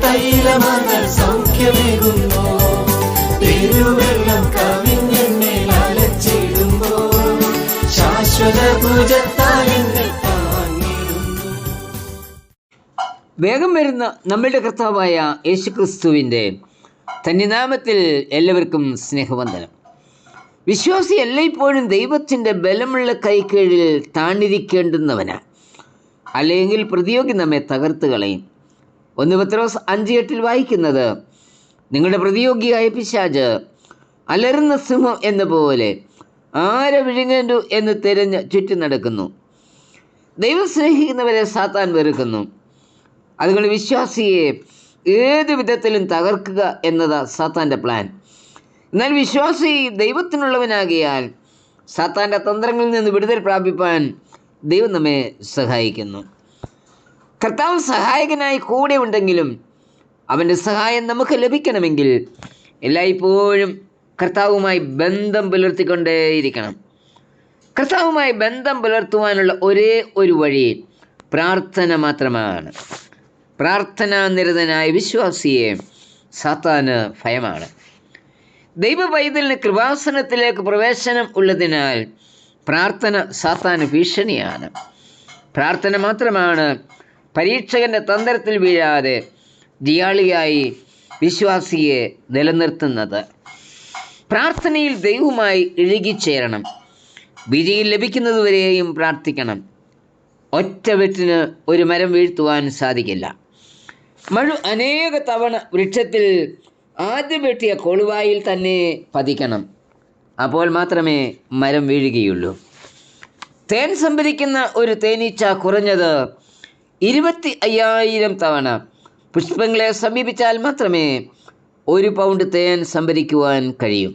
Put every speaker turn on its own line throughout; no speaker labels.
തൈലമകൾ സൗഖ്യമേകുന്നു. തിരുവെള്ളം കവിഞ്ഞെന്മേൽ അലച്ചിടുമ്പോ ശാശ്വത ഭുജത്താൽ എന്നെ
വേഗം വരുന്ന നമ്മളുടെ കർത്താവായ യേശുക്രിസ്തുവിന്റെ തന്നിനാമത്തിൽ എല്ലാവർക്കും സ്നേഹവന്ദനം. വിശ്വാസി എല്ലായ്പ്പോഴും ദൈവത്തിന്റെ ബലമുള്ള കൈക്കീഴിൽ താണിരിക്കേണ്ടുന്നവനാണ് അല്ലെങ്കിൽ പ്രതിയോഗി നമ്മെ തകർത്ത് കളയും. ഒന്ന് പത്രോസ് അഞ്ച് എട്ടിൽ വായിക്കുന്നത് നിങ്ങളുടെ പ്രതിയോഗിയായ പിശാജ് അലറുന്ന സിംഹം എന്ന പോലെ ആരെ വിഴുങ്ങേണ്ടു എന്ന് തിരഞ്ഞ് ചുറ്റി നടക്കുന്നു. ദൈവം സ്നേഹിക്കുന്നവരെ സാത്താൻ വെറുക്കുന്നു. അതുകൊണ്ട് വിശ്വാസിയെ ഏത് വിധത്തിലും തകർക്കുക എന്നതാ സാത്താന്റെ പ്ലാൻ. എന്നാൽ വിശ്വാസി ദൈവത്തിനുള്ളവനാകിയാൽ സാത്താന്റെ തന്ത്രങ്ങളിൽ നിന്ന് വിടുതൽ പ്രാപിപ്പാൻ ദൈവം നമ്മെ സഹായിക്കുന്നു. കർത്താവ് സഹായകനായി കൂടെ ഉണ്ടെങ്കിലും അവന്റെ സഹായം നമുക്ക് ലഭിക്കണമെങ്കിൽ എല്ലായ്പ്പോഴും കർത്താവുമായി ബന്ധം പുലർത്തിക്കൊണ്ടേയിരിക്കണം. കർത്താവുമായി ബന്ധം പുലർത്തുവാനുള്ള ഒരേ ഒരു വഴി പ്രാർത്ഥന മാത്രമാണ്. പ്രാർത്ഥനാ നിരതനായ വിശ്വാസിയെ സാത്താന് ഭയമാണ്. ദൈവ കൃപാസനത്തിലേക്ക് പ്രവേശനം ഉള്ളതിനാൽ പ്രാർത്ഥന സാത്താന് ഭീഷണിയാണ്. പ്രാർത്ഥന മാത്രമാണ് പരീക്ഷകന്റെ തന്ത്രത്തിൽ വീഴാതെ ജിയാളിയായി വിശ്വാസിയെ നിലനിർത്തുന്നത്. പ്രാർത്ഥനയിൽ ദൈവവുമായി ഇഴുകിച്ചേരണം. വിജയം ലഭിക്കുന്നതുവരെയും പ്രാർത്ഥിക്കണം. ഒറ്റ വെട്ടിന് ഒരു മരം വീഴ്ത്തുവാൻ സാധിക്കില്ല. മഴ അനേക തവണ വൃക്ഷത്തിൽ ആദ്യം വെട്ടിയ കൊളുവായിൽ തന്നെ പതിക്കണം. അപ്പോൾ മാത്രമേ മരം വീഴുകയുള്ളൂ. തേൻ സംഭരിക്കുന്ന ഒരു തേനീച്ച കുറഞ്ഞത് ഇരുപത്തി അയ്യായിരം തവണ പുഷ്പങ്ങളെ സമീപിച്ചാൽ മാത്രമേ ഒരു പൗണ്ട് തേൻ സംഭരിക്കുവാൻ കഴിയും.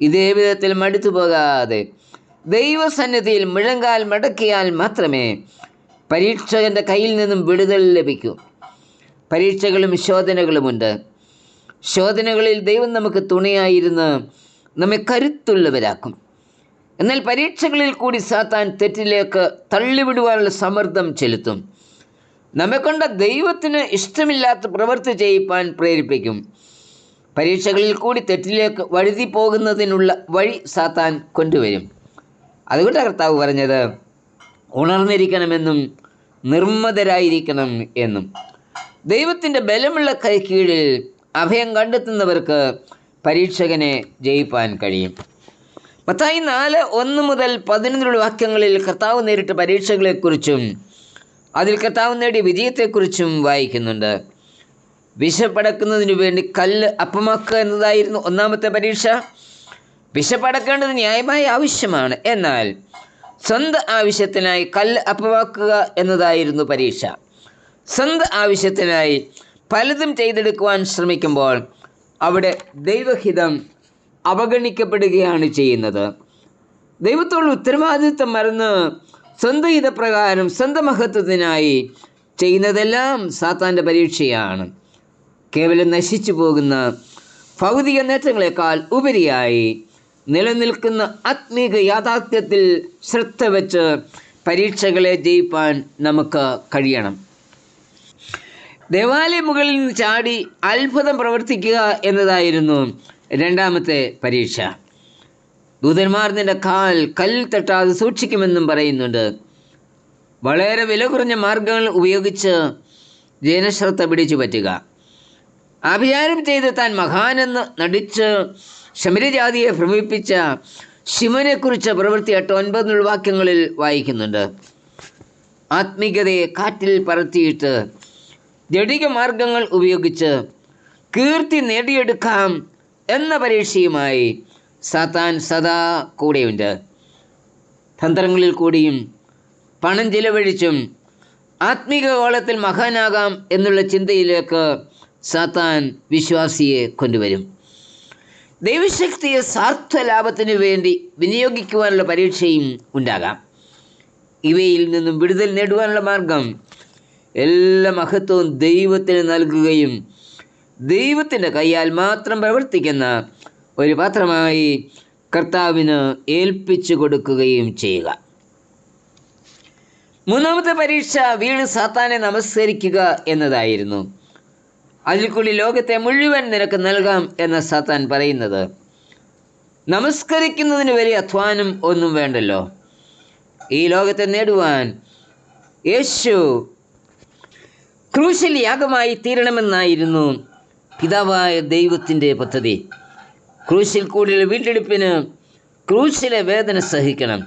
ഇതേ വിധത്തിൽ മടുത്തു പോകാതെ ദൈവസന്നിധിയിൽ മുഴങ്കാൽ മടക്കിയാൽ മാത്രമേ പരീക്ഷകന്റെ കയ്യിൽ നിന്നും വിടുതൽ ലഭിക്കൂ. പരീക്ഷകളും ശോധനകളുമുണ്ട്. ശോധനകളിൽ ദൈവം നമുക്ക് തുണയായിരുന്ന് നമ്മെ കരുത്തുള്ളവരാക്കും. എന്നാൽ പരീക്ഷകളിൽ കൂടി സാത്താൻ തെറ്റിലേക്ക് തള്ളിവിടുവാനുള്ള സമ്മർദ്ദം ചെലുത്തും. നമ്മെക്കൊണ്ട് ദൈവത്തിന് ഇഷ്ടമില്ലാത്ത പ്രവൃത്തി ചെയ്യിപ്പാൻ പ്രേരിപ്പിക്കും. പരീക്ഷകളിൽ കൂടി തെറ്റിലേക്ക് വഴുതി പോകുന്നതിനുള്ള വഴി സാത്താൻ കൊണ്ടുവരും. അതുകൊണ്ട് കർത്താവ് പറഞ്ഞത് ഉണർന്നിരിക്കണമെന്നും നിർമ്മതരായിരിക്കണം എന്നും. ദൈവത്തിന്റെ ബലമുള്ള കൈ കീഴിൽ അഭയം കണ്ടെത്തുന്നവർക്ക് പരീക്ഷകനെ ജയിപ്പാൻ കഴിയും. മത്തായി നാല് ഒന്ന് മുതൽ പതിനൊന്നുള്ള വാക്യങ്ങളിൽ കർത്താവ് നേരിട്ട പരീക്ഷകളെക്കുറിച്ചും അതിൽ കർത്താവ് നേടിയ വിജയത്തെക്കുറിച്ചും വായിക്കുന്നുണ്ട്. വിശപ്പടക്കുന്നതിനു വേണ്ടി കല്ല് അപ്പമാക്കുക എന്നതായിരുന്നു ഒന്നാമത്തെ പരീക്ഷ. വിശപ്പടക്കേണ്ടത് ന്യായമായ ആവശ്യമാണ്. എന്നാൽ സ്വന്തം ആവശ്യത്തിനായി കല്ല് അപ്പമാക്കുക എന്നതായിരുന്നു പരീക്ഷ. സ്വന്തം ആവശ്യത്തിനായി പലതും ചെയ്തെടുക്കുവാൻ ശ്രമിക്കുമ്പോൾ അവിടെ ദൈവഹിതം അവഗണിക്കപ്പെടുകയാണ് ചെയ്യുന്നത്. ദൈവത്തോട് ഉത്തരവാദിത്വം മറന്ന് സ്വന്തം ഹിതപ്രകാരം സ്വന്തം മഹത്വത്തിനായി ചെയ്യുന്നതെല്ലാം സാത്താന്റെ പരീക്ഷയാണ്. കേവലം നശിച്ചു പോകുന്ന ഭൗതിക നേട്ടങ്ങളെക്കാൾ ഉപരിയായി നിലനിൽക്കുന്ന ആത്മീക യാഥാർത്ഥ്യത്തിൽ ശ്രദ്ധ വെച്ച് പരീക്ഷകളെ ജയിപ്പാൻ നമുക്ക് കഴിയണം. ദേവാലയ മുകളിൽ നിന്ന് ചാടി അത്ഭുതം പ്രവർത്തിക്കുക എന്നതായിരുന്നു രണ്ടാമത്തെ പരീക്ഷ. ദൂതന്മാർ നിന്റെ കാൽ കൽ തട്ടാതെ സൂക്ഷിക്കുമെന്നും പറയുന്നുണ്ട്. വളരെ വില കുറഞ്ഞ മാർഗങ്ങൾ ഉപയോഗിച്ച് ജനശ്രദ്ധ പിടിച്ചു പറ്റുക. അഭിചാരം ചെയ്ത് താൻ മഹാനെന്ന് നടിച്ച് ശമരജാതിയെ ഭ്രമിപ്പിച്ച ശിവനെക്കുറിച്ച് പ്രവൃത്തി എട്ട് ഒൻപത് വാക്യങ്ങളിൽ വായിക്കുന്നുണ്ട്. ആത്മീകതയെ കാറ്റിൽ പറത്തിയിട്ട് ജടിക മാർഗങ്ങൾ ഉപയോഗിച്ച് കീർത്തി നേടിയെടുക്കാം എന്ന പരീക്ഷയുമായി സാത്താൻ സദാ കൂടെയുണ്ട്. തന്ത്രങ്ങളിൽ കൂടിയും പണം ചിലവഴിച്ചും ആത്മീക കോളത്തിൽ മഹാനാകാം എന്നുള്ള ചിന്തയിലേക്ക് സാത്താൻ വിശ്വാസിയെ കൊണ്ടുവരും. ദൈവശക്തിയെ സ്വാർത്ഥ ലാഭത്തിനു വേണ്ടി വിനിയോഗിക്കുവാനുള്ള പരീക്ഷയും ഉണ്ടാകാം. ഇവയിൽ നിന്നും വിടുതൽ നേടുവാനുള്ള മാർഗം എല്ലാ മഹത്വവും ദൈവത്തിന് നൽകുകയും ദൈവത്തിന്റെ കൈയാൽ മാത്രം പ്രവർത്തിക്കുന്ന ഒരു പാത്രമായി കർത്താവിന് ഏൽപ്പിച്ചു കൊടുക്കുകയും ചെയ്യുക. മൂന്നാമത്തെ പരീക്ഷ വീണ് സാത്താനെ നമസ്കരിക്കുക എന്നതായിരുന്നു. അതിൽക്കുള്ളിൽ ലോകത്തെ മുഴുവൻ നിനക്ക് നൽകാം എന്ന സാത്താൻ പറയുന്നത്. നമസ്കരിക്കുന്നതിന് വരെ അധ്വാനം ഒന്നും വേണ്ടല്ലോ. ഈ ലോകത്തെ നേടുവാൻ യേശു ക്രൂശിൽ യാഗമായി തീരണമെന്നായിരുന്നു പിതാവായ ദൈവത്തിന്റെ പദ്ധതി. ക്രൂശിൽ കൂടിയുള്ള വീണ്ടെടുപ്പിന് ക്രൂശിലെ വേദന സഹിക്കണം.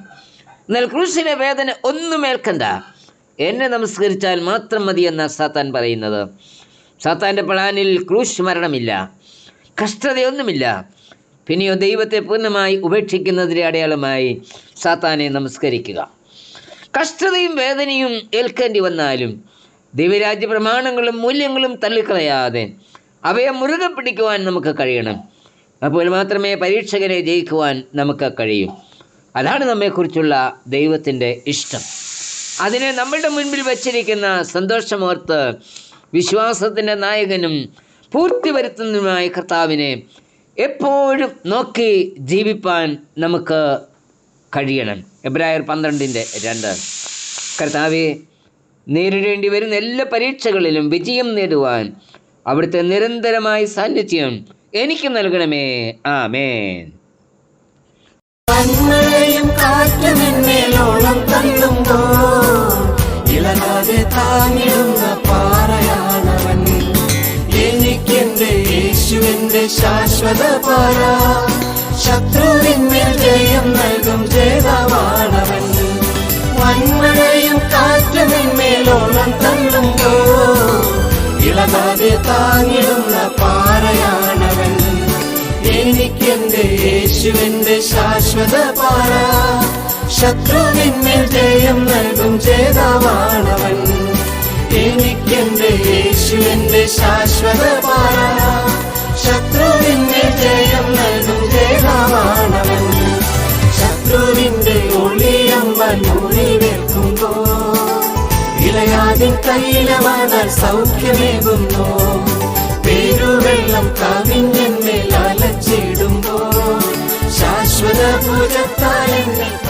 എന്നാൽ ക്രൂശിലെ വേദന ഒന്നും ഏൽക്കണ്ട. എന്നെ നമസ്കരിച്ചാൽ മാത്രം മതി എന്ന സാത്താൻ പറയുന്നത്. സാത്താന്റെ പ്ലാനിൽ ക്രൂശ് മരണമില്ല. കഷ്ടതയൊന്നുമില്ല. പിന്നെയോ ദൈവത്തെ പൂർണമായി ഉപേക്ഷിക്കുന്നതിന്റെ അടയാളമായി സാത്താനെ നമസ്കരിക്കുക. കഷ്ടതയും വേദനയും ഏൽക്കേണ്ടി വന്നാലും ദൈവരാജ്യ പ്രമാണങ്ങളും മൂല്യങ്ങളും തള്ളിക്കളയാതെ അവയെ മുറുകെ പിടിക്കുവാൻ നമുക്ക് കഴിയണം. അപ്പോൾ മാത്രമേ പരീക്ഷകനെ ജയിക്കുവാൻ നമുക്ക് കഴിയൂ. അതാണ് നമ്മെക്കുറിച്ചുള്ള ദൈവത്തിന്റെ ഇഷ്ടം. അതിനെ നമ്മളുടെ മുൻപിൽ വച്ചിരിക്കുന്ന സന്തോഷമോർത്ത് വിശ്വാസത്തിന്റെ നായകനും പൂർത്തി വരുത്തുന്നതുമായ കർത്താവിനെ എപ്പോഴും നോക്കി ജീവിപ്പാൻ നമുക്ക് കഴിയണം. എബ്രായർ പന്ത്രണ്ടിന്റെ രണ്ട്. കർത്താവെ നേരിടേണ്ടി വരുന്ന എല്ലാ പരീക്ഷകളിലും വിജയം നേടുവാൻ അവിടുത്തെ നിരന്തരമായ സാന്നിധ്യം എനിക്ക് നൽകണമേ. ആമേൻ.
മേൻ ശാശ്വത പാറയാണവൻ. എനിക്കെന്റെ യേശുവിന്റെ ശാശ്വത യേശുവിന്റെ ശാശ്വത പാറ. ശത്രുവിന്മേൽ ജയം നൽകും ജേതാവാണവൻ. എനിക്കെന്റെ യേശുവിന്റെ ശാശ്വത പാറ. ശത്രുവിന്മേൽ ജയം നൽകും ജേതാവാണവൻ. ശത്രുവിന്റെ ഒളിയമ്പൻ മുറിവേൽക്കുമ്പോ ഇളയാതിൻ കയ്യിലവാനാൽ സൗഖ്യമേകുന്നു. പേരുവെള്ളം കവിഞ്ഞെന്നെ لم تجد تعلمني